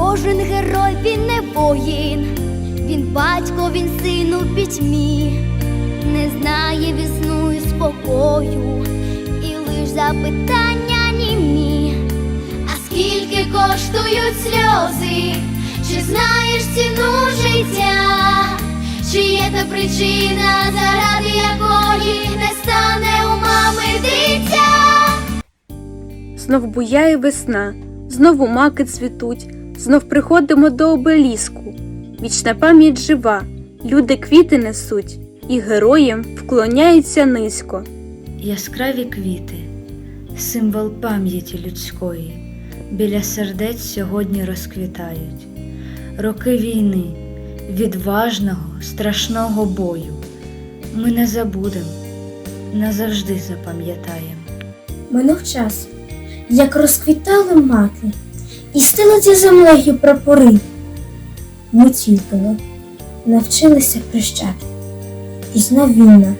Кожен герой він не воїн, він батько, він син у пітьмі, не знає вісну і спокою, і лиш запитання німі. А скільки коштують сльози? Чи знаєш ціну життя? Чи є та причина, заради якої не стане у мами дитя? Знов буяє весна, знову маки цвітуть, знов приходимо до обеліску. Вічна пам'ять жива, люди квіти несуть, і героям вклоняються низько. Яскраві квіти, символ пам'яті людської, біля сердець сьогодні розквітають. Роки війни, відважного, страшного бою. Ми не забудем, назавжди запам'ятаємо. Минув час, як розквітали маки, і стелиться землею прапори. Ми тільки навчилися прощати, і знов війна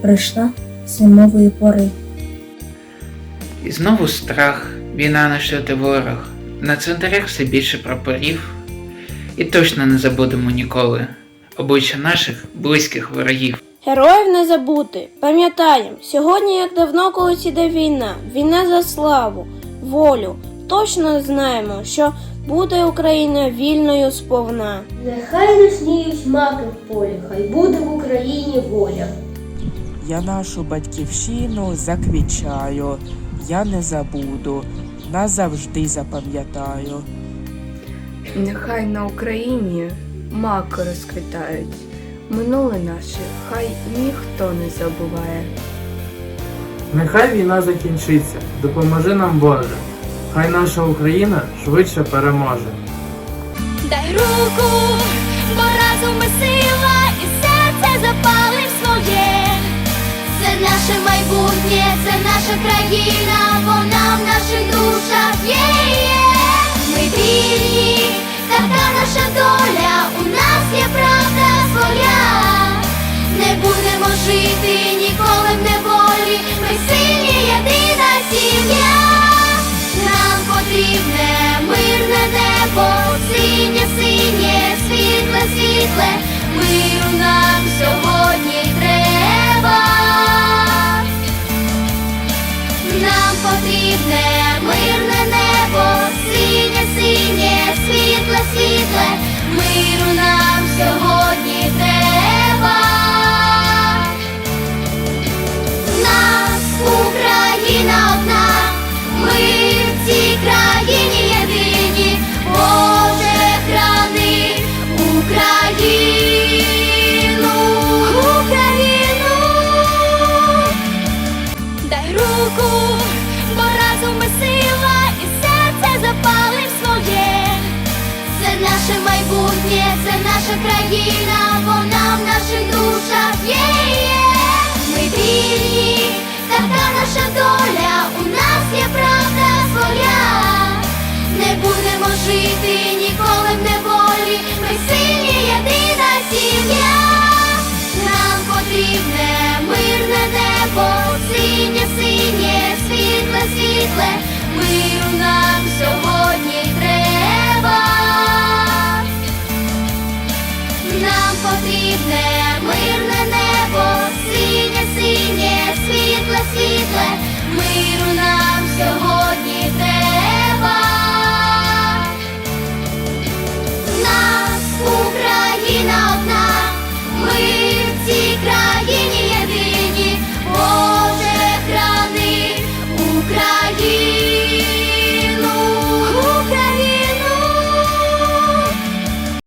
прийшла зимової пори. І знову страх, війна наш лютий ворог. На цвинтарях все більше прапорів. І точно не забудемо ніколи обличчя наших близьких ворогів. Героїв не забути, пам'ятаєм, сьогодні, як давно колись іде війна, війна за славу, волю. Точно знаємо, що буде Україна вільною сповна. Нехай не сніють маки в полі, хай буде в Україні воля. Я нашу батьківщину заквічаю, я не забуду, назавжди запам'ятаю. Нехай на Україні маки розквітають. Минуле наше хай ніхто не забуває. Нехай війна закінчиться, допоможи нам Боже. Хай наша Україна швидше переможе. Дай руку, бо разом ми сила і серце запалив своє. Це наше майбутнє, це наша країна, вона в наших душах є. є. Ми вільні, така наша доля, у нас є правда своя. Не будемо жити ніколи потрібне мирне небо, синє, синє, світле, світле, миру нам сьогодні країна, вона в наших душах є. є. Ми вільні, така наша доля, у нас є правда своя. Не будемо жити ніколи в неволі, ми сильні єдина сім'я. Нам потрібне мирне небо, синє, синє, світле, світле, миру нам сьогодні